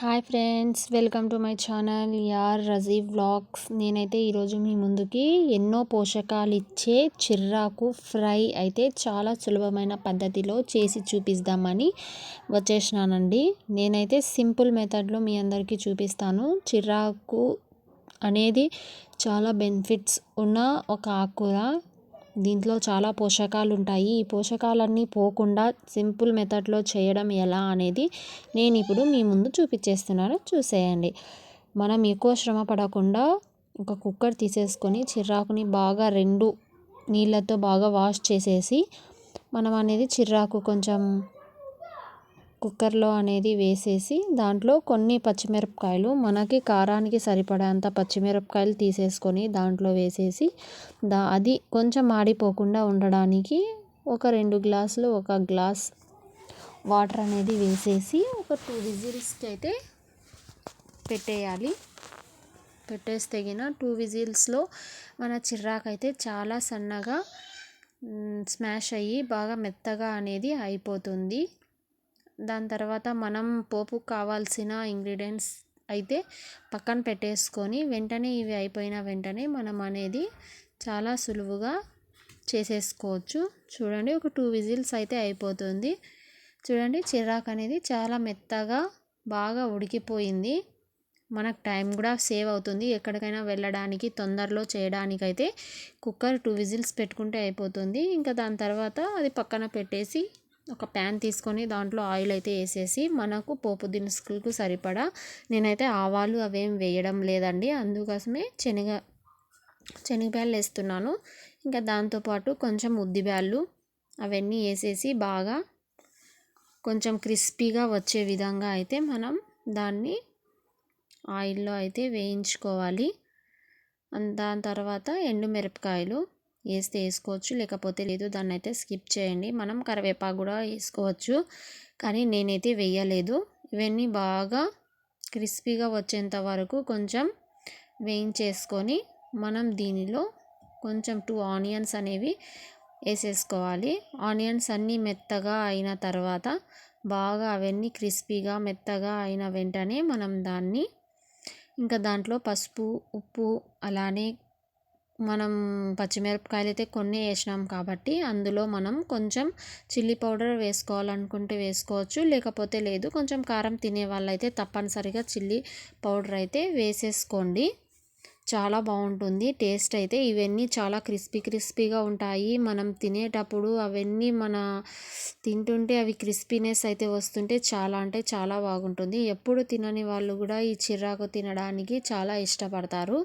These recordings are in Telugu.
Hi friends welcome to my channel యార్ రజీవ్ వ్లాగ్స్ నేనైతే ఈరోజు మీ ముందుకి ఎన్నో పోషకాలు ఇచ్చే చిర్రాకు ఫ్రై అయితే చాలా సులభమైన పద్ధతిలో చేసి చూపిస్తామని వచ్చేసినానండి. నేనైతే సింపుల్ మెథడ్లో మీ అందరికీ చూపిస్తాను. చిర్రాకు అనేది చాలా బెనిఫిట్స్ ఉన్న ఒక ఆకుర. దీంట్లో చాలా పోషకాలు ఉంటాయి ఈ పోషకాలన్నీ పోకుండా సింపుల్ మెథడ్లో చేయడం ఎలా అనేది నేను ఇప్పుడు మీ ముందు చూపించేస్తున్నాను చూసేయండి. మనం ఎక్కువ శ్రమ పడకుండా ఒక కుక్కర్ తీసేసుకొని చిర్రాకుని బాగా రెండు నీళ్ళతో బాగా వాష్ చేసేసి మనం అనేది చిర్రాకు కొంచెం కుక్కర్లో అనేది వేసేసి దాంట్లో కొన్ని పచ్చిమిరపకాయలు మనకి కారానికి సరిపడేంత పచ్చిమిరపకాయలు తీసేసుకొని దాంట్లో వేసేసి దా అది కొంచెం మాడిపోకుండా ఉండడానికి ఒక రెండు గ్లాసులు ఒక గ్లాస్ వాటర్ అనేది వేసేసి ఒక టూ విజిల్స్కి అయితే పెట్టేయాలి. పెట్టేస్తే టూ విజిల్స్లో మన చిర్రాకైతే చాలా సన్నగా స్మాష్ అయ్యి బాగా మెత్తగా అనేది అయిపోతుంది. దాని తర్వాత మనం పోపు కావాల్సిన ఇంగ్రీడియంట్స్ అయితే పక్కన పెట్టేసుకొని వెంటనే ఇవి అయిపోయిన వెంటనే మనం అనేది చాలా సులువుగా చేసేసుకోవచ్చు. చూడండి ఒక టూ విజిల్స్ అయితే అయిపోతుంది. చూడండి చిరాకు అనేది చాలా మెత్తగా బాగా ఉడికిపోయింది. మనకు టైం కూడా సేవ్ అవుతుంది. ఎక్కడికైనా వెళ్ళడానికి తొందరలో చేయడానికైతే కుక్కర్ టూ విజిల్స్ పెట్టుకుంటే అయిపోతుంది. ఇంకా దాని తర్వాత అది పక్కన పెట్టేసి ఒక ప్యాన్ తీసుకొని దాంట్లో ఆయిల్ అయితే వేసేసి మనకు పోపు దినుసులకు సరిపడా నేనైతే ఆవాలు అవేం వేయడం లేదండి. అందుకోసమే శనగ శనగపాయలు వేస్తున్నాను. ఇంకా దాంతోపాటు కొంచెం ఉద్దిబ్యాళ్ళు అవన్నీ వేసేసి బాగా కొంచెం క్రిస్పీగా వచ్చే విధంగా అయితే మనం దాన్ని ఆయిల్లో అయితే వేయించుకోవాలి. దాని తర్వాత ఎండుమిరపకాయలు వేస్తే వేసుకోవచ్చు. లేకపోతే లేదు దాన్ని అయితే స్కిప్ చేయండి. మనం కరివేపాకు కూడా వేసుకోవచ్చు. కానీ నేనైతే వేయలేదు. ఇవన్నీ బాగా క్రిస్పీగా వచ్చేంత వరకు కొంచెం వేయించేసుకొని మనం దీనిలో కొంచెం టూ ఆనియన్స్ అనేవి వేసేసుకోవాలి. ఆనియన్స్ అన్నీ మెత్తగా అయిన తర్వాత బాగా అవన్నీ క్రిస్పీగా మెత్తగా అయిన వెంటనే మనం దాన్ని ఇంకా దాంట్లో పసుపు ఉప్పు అలానే మనం పచ్చిమిరపకాయలు అయితే కొన్ని వేసినాం కాబట్టి అందులో మనం కొంచెం చిల్లీ పౌడర్ వేసుకోవాలనుకుంటే వేసుకోవచ్చు. లేకపోతే లేదు కొంచెం కారం తినే వాళ్ళైతే తప్పనిసరిగా చిల్లీ పౌడర్ అయితే వేసేసుకోండి. చాలా బాగుంటుంది టేస్ట్ అయితే. ఇవన్నీ చాలా క్రిస్పీ క్రిస్పీగా ఉంటాయి. మనం తినేటప్పుడు అవన్నీ మన తింటుంటే అవి క్రిస్పీనెస్ అయితే వస్తుంటే చాలా అంటే చాలా బాగుంటుంది. ఎప్పుడు తినని వాళ్ళు కూడా ఈ చిర్రాకు తినడానికి చాలా ఇష్టపడతారు.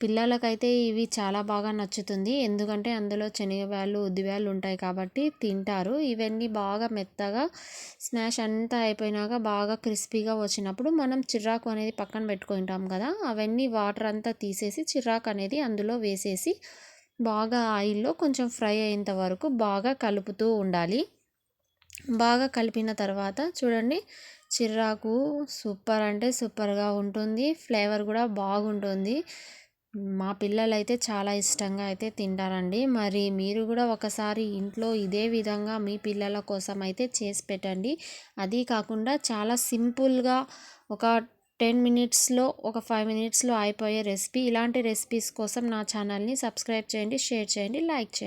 పిల్లలకైతే ఇవి చాలా బాగా నచ్చుతుంది. ఎందుకంటే అందులో శనగబ్యాళ్ళు ఉద్దిబ్యాళ్ళు ఉంటాయి కాబట్టి తింటారు. ఇవన్నీ బాగా మెత్తగా స్మాష్ అంతా అయిపోయినాక బాగా క్రిస్పీగా వచ్చినప్పుడు మనం చిర్రాకు అనేది పక్కన పెట్టుకుంటాం కదా అవన్నీ వాటర్ అంతా తీసేసి చిర్రాకు అనేది అందులో వేసేసి బాగా ఆయిల్లో కొంచెం ఫ్రై అయ్యేంత వరకు బాగా కలుపుతూ ఉండాలి. బాగా కలిపిన తర్వాత చూడండి చిర్రాకు సూపర్ అంటే సూపర్గా ఉంటుంది. ఫ్లేవర్ కూడా బాగుంటుంది. మా పిల్లలైతే చాలా ఇష్టంగా అయితే తింటారండి. మరి మీరు కూడా ఒకసారి ఇంట్లో ఇదే విధంగా మీ పిల్లల కోసం అయితే చేసి పెట్టండి. అది కాకుండా చాలా సింపుల్గా ఒక టెన్ మినిట్స్లో ఒక ఫైవ్ మినిట్స్లో అయిపోయే రెసిపీ ఇలాంటి రెసిపీస్ కోసం నా ఛానల్ని సబ్స్క్రైబ్ చేయండి షేర్ చేయండి లైక్ చేయండి.